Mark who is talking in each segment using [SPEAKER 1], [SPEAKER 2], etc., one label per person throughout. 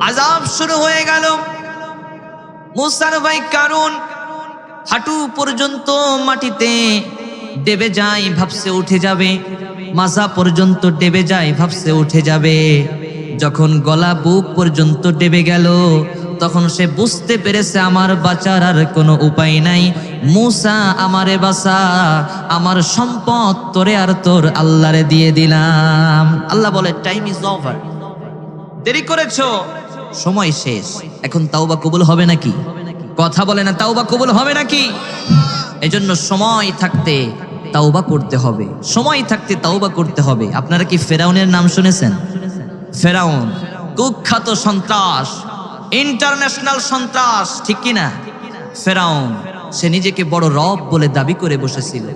[SPEAKER 1] আজাব শুরু হয়ে গেল। মুসার ভাই কারণ হাঁটু পর্যন্ত মাটিতে ডেবে যায়, ভাবছে উঠে যাবে। মাজা পর্যন্ত ডেবে যায়, ভাবছে উঠে যাবে। যখন গলা বুক পর্যন্ত ডেবে গেল, তখন সে বুঝতে পেরেছে, আমার বাঁচার আর কোনো উপায় নাই। মুসা, আমারে বাসা আমার সম্পদ তোরে আর তোর আল্লাহরে দিয়ে দিলাম। আল্লাহ বলে টাইম ইজ ওভার দেরি করেছ? সময় শেষ। এখন তাওবা কবুল হবে নাকি? কথা বলে না, তাওবা কবুল হবে নাকি? এজন্য সময় থাকতে তাওবা করতে হবে। সময় থাকতে তাওবা করতে হবে। আপনারা কি ফেরাউনের নাম শুনেছেন? ফেরাউন। কুখ্যাত সন্ত্রাস, ইন্টারন্যাশনাল সন্ত্রাস, ঠিক কিনা ফেরাউন। সে নিজেকে বড় রব বলে দাবি করে বসেছিল।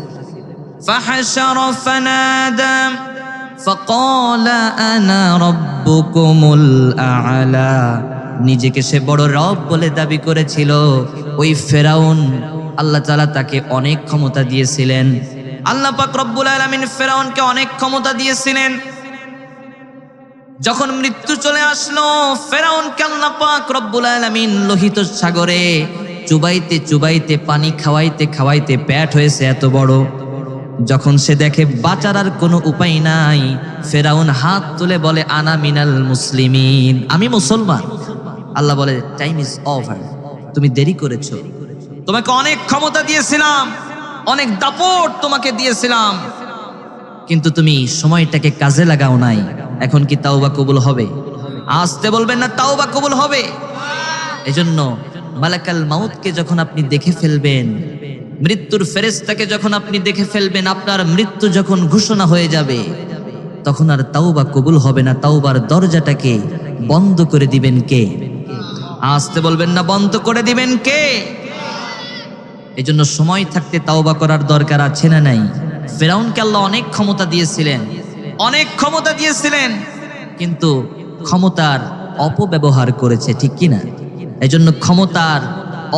[SPEAKER 1] ফাহাশার ফানাদাম فقال انا ربكم الاعلى নিজেকে সে বড় রব বলে দাবি করেছিল ওই ফেরাউন আল্লাহ তাআলা তাকে অনেক ক্ষমতা দিয়েছিলেন আল্লাহ পাক রব্বুল আলামিন ফেরাউনকে অনেক ক্ষমতা দিয়েছিলেন যখন মৃত্যু চলে আসলো ফেরাউনকে আল্লাহ পাক রব্বুল আলামিন লোহিত সাগরে চুবাইতে চুবাইতে পানি খাওয়াইতে খাওয়াইতে পেট হয়েছে এত বড় যখন সে দেখে বাঁচার কোনো উপায় নাই, ফেরাউন হাত তুলে বলে, আনা মিনাল মুসলিমিন। আমি মুসলমান। আল্লাহ বলে টাইম ইজ ওভার তুমি দেরি করেছ। তোমাকে অনেক ক্ষমতা দিয়েছিলাম, অনেক দাপট তোমাকে দিয়েছিলাম। কিন্তু তুমি সময়টাকে কাজে লাগাও নাই। এখন কি তাওবা কবুল হবে? আসতে বলবেন না, তাওবা কবুল হবে। এজন্য মালাকাল মাউতকে যখন আপনি দেখে ফেলবেন মৃত্যুর ফেরেস্তাকে যখন আপনি দেখে ফেলবেন, আপনার মৃত্যু যখন ঘোষণা হয়ে যাবে, তখন আর তাওবা কবুল হবে না। তাওবার দরজাটাকে বন্ধ করে দিবেন কে? আসতে বলবেন না, বন্ধ করে দিবেন কে? এজন্য সময় থাকতে তাওবা করার দরকার আছে না নাই? ফেরাউনকে আল্লাহ অনেক ক্ষমতা দিয়েছিলেন, অনেক ক্ষমতা দিয়েছিলেন, কিন্তু ক্ষমতার অপব্যবহার করেছে, ঠিক কি না এজন্য ক্ষমতার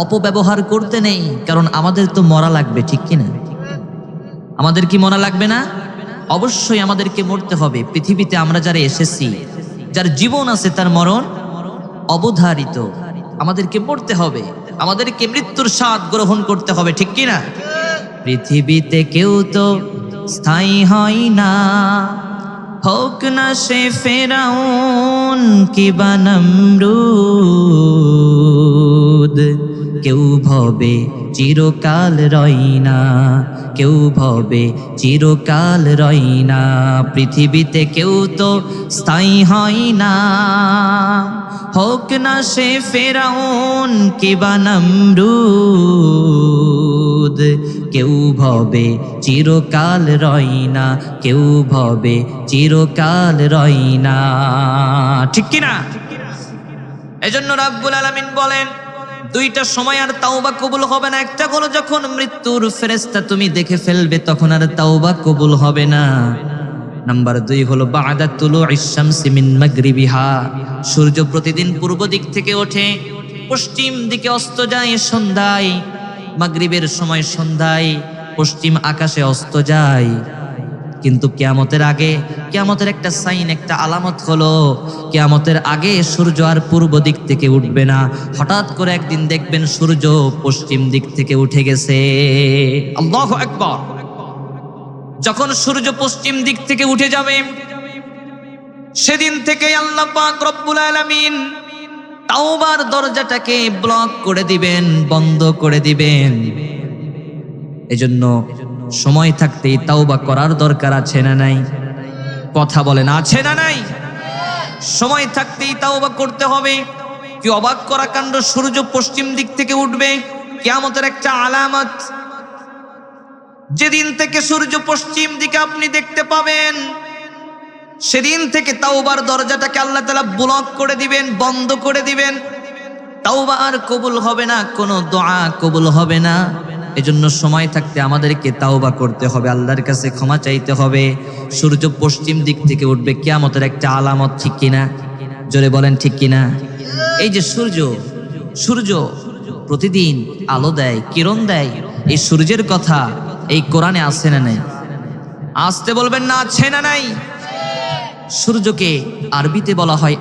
[SPEAKER 1] অপব্যবহার করতে নেই, কারণ আমাদের তো মরা লাগবে, ঠিক কি না আমাদের কি মরা লাগবে না? অবশ্যই আমাদেরকে মরতে হবে। পৃথিবীতে আমরা যারা এসেছি, যার জীবন আছে তার মরণ অবধারিত। আমাদেরকে মরতে হবে। আমাদেরকে মৃত্যুর স্বাদ গ্রহণ করতে হবে, ঠিক কি না পৃথিবীতে কেউ তো স্থায়ী হয় না। হোক না সে ফেরাউন কি বানমরুদ কেউ ভবে চিরকাল রই না, কেউ ভবে চিরকাল রই না, পৃথিবীতে কেউ তো স্থায়ী হয় না। হোক না সে ফেরাউন কি বানমরুদ কেউ ভবে চিরকাল রই না, কেউ ভবে চিরকাল রই না। ঠিক কিনা? এজন্য রাব্বুল আলামিন বলেন দুইটা সময় আর তাওবা কবুল হবে না। একটা হলো যখন মৃত্যুর ফেরেশতা তুমি দেখে ফেলবে, তখন আর তাওবা কবুল হবে না। নাম্বার দুই হলো, বাদা তুলু ইশামসি মিন মাগরিবিহা। সূর্য প্রতিদিন পূর্ব দিক থেকে ওঠে, পশ্চিম দিকে অস্ত যায় সন্ধ্যায়। মাগরিবের সময় সন্ধ্যায়, পশ্চিম আকাশে অস্ত যায়। কিন্তু কেয়ামতের আগে, কেয়ামতের একটা সাইন, একটা আলামত হলো, কেয়ামতের আগে সূর্য আর পূর্ব দিক থেকে উঠবে না। হঠাৎ করে একদিন দেখবেন সূর্য পশ্চিম দিক থেকে উঠে গেছে। আল্লাহু আকবার। যখন সূর্য পশ্চিম দিক থেকে উঠে যাবে, সেদিন থেকে আল্লাহ পাক রব্বুল আলামিন তাওবার দরজাটাকে ব্লক করে দিবেন, বন্ধ করে দিবেন। এজন্য সময় থাকতেই তাওবা করার দরকার আছে না নাই? কথা বলেন, আছে না নাই? সময় থাকতেই তাওবা করতে হবে। কি অবাক করা কাণ্ড, সূর্য পশ্চিম দিক থেকে উঠবে, কেয়ামতের একটা আলামত। যেদিন থেকে সূর্য পশ্চিম দিকে আপনি দেখতে পাবেন, সেদিন থেকে তাওবার দরজাটাকে আল্লাহ তালা ব্লক করে দিবেন, বন্ধ করে দিবেন। তাওবা আর কবুল হবে না, কোনো দোয়া কবুল হবে না। এজন্য সময় থাকতে আমাদেরকে তাওবা করতে হবে, আল্লাহর কাছে ক্ষমা চাইতে হবে। সূর্য পশ্চিম দিক থেকে উঠবে, কিয়ামতের একটা আলামত ঠিক কিনা? জোরে বলেন, ঠিক কিনা? এই যে সূর্য সূর্য প্রতিদিন আলো দেয়, কিরণ দেয়, এই সূর্যের কথা এই কোরআনে আছে না নাই? আসতে বলবেন না, আছে না নাই? সূর্যকে আরবিতে বলা হয়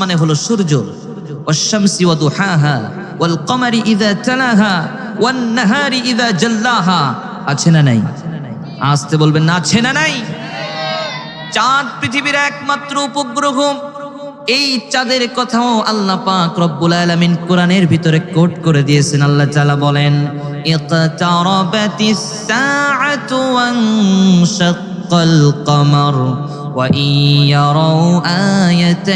[SPEAKER 1] মানে হলো সূর্য ওয়াল কমারি ইদা চালাহা ওয়ান নাহারি ইদা জাল্লাহা। আছে না নাই? আসতে বলবেন না আছে না নাই? চাঁদ পৃথিবীর একমাত্র উপগ্রহ। এই চাঁদের কথাও আল্লাহ পাক রব্বুল আলামিন কোরআনের ভিতরে কোট করে দিয়েছেন। আল্লাহ তাআলা বলেন, ইকতারাবাতিস সাআতু ওয়ানশাক্কাল কমার। وإن يروا آية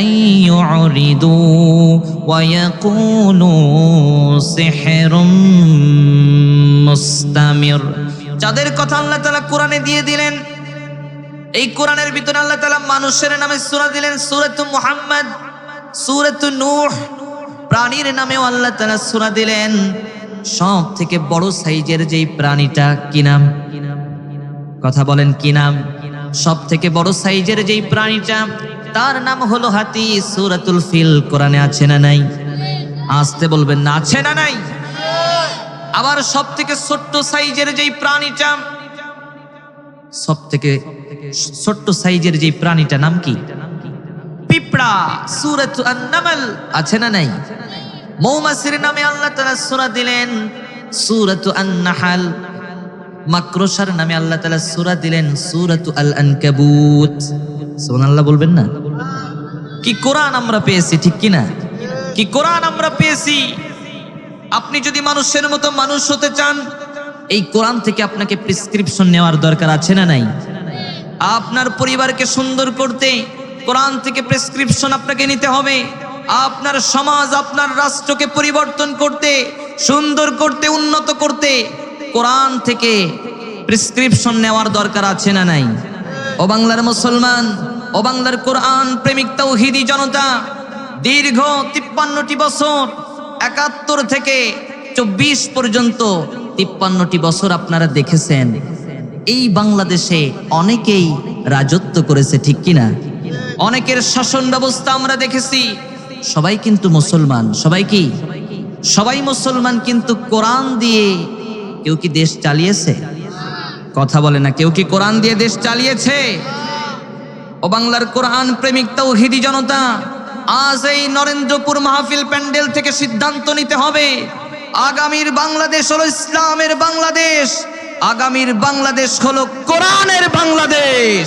[SPEAKER 1] يعرضوا ويقولوا سحر مستمر যাদের কথা আল্লাহ তাআলা কোরআনে দিয়ে দিলেন এই কোরআনের ভিতরে আল্লাহ তাআলা মানুষের নামে সূরা দিলেন সূরাতু মুহাম্মদ সূরাতু নূহ প্রাণীর নামেও আল্লাহ তাআলা সূরা দিলেন সব থেকে বড় সাইজের যেই প্রাণীটা কি নাম কথা বলেন কি নাম সব থেকে বড় সাইজের যেই প্রাণীটা, তার নাম হলো হাতি। সূরাতুল ফিল, কোরআনে আছে না নাই? আসতে বলবেন না, আছে না নাই? আবার সব থেকে ছোট্ট সাইজের যেই প্রাণীটা সব থেকে ছোট্ট সাইজের যে প্রাণীটা, নাম কি? পিঁপড়া। সুরত আন্নামাল, আছে না নাই? মৌমাছির নামে আল্লাহ তাআলা সূরা দিলেন, সূরাত আন-নাহাল। মাকড়সার নামে আল্লাহ তালা সুরা দিলেন সূরাত আল আনকাবুত সুবহানাল্লাহ বলবেন না? কি কোরআন আমরা পেয়েছি, ঠিক কি না? কি কোরআন আমরা পেয়েছি? আপনি যদি মানুষের মতো মানুষ হতে চান, এই কোরআন থেকে আপনাকে প্রেসক্রিপশন নেওয়ার দরকার আছে না নাই? আপনার পরিবারকে সুন্দর করতে কোরআন থেকে প্রেসক্রিপশন আপনাকে নিতে হবে। আপনার সমাজ, আপনার রাষ্ট্রকে পরিবর্তন করতে, সুন্দর করতে, উন্নত করতে কোরআন থেকে প্রেসক্রিপশন নেওয়ার দরকার আছে না নাই? ও বাংলার মুসলমান, ও বাংলার কোরআন প্রেমিক তৌহিদি জনতা, দীর্ঘ তিপ্পান্নটি বছর, একাত্তর থেকে চব্বিশ পর্যন্ত তিপ্পান্নটি বছর আপনারা দেখেছেন। এই বাংলাদেশে অনেকেই রাজত্ব করেছে, ঠিক কিনা? অনেকের শাসন ব্যবস্থা আমরা দেখেছি। সবাই কিন্তু মুসলমান, সবাই কি? সবাই মুসলমান, কিন্তু কোরআন দিয়ে কেউ কি দেশ চালিয়েছে? কথা বলে না, কেউ কি কোরআন দিয়ে দেশ চালিয়েছে? ও বাংলার কোরআন প্রেমিক তৌহিদি জনতা, আজ এই নরেন্দ্রপুর মাহফিল প্যান্ডেল থেকে সিদ্ধান্ত নিতে হবে। আগামীর বাংলাদেশ হলো ইসলামের বাংলাদেশ, আগামীর বাংলাদেশ হলো কোরআনের বাংলাদেশ।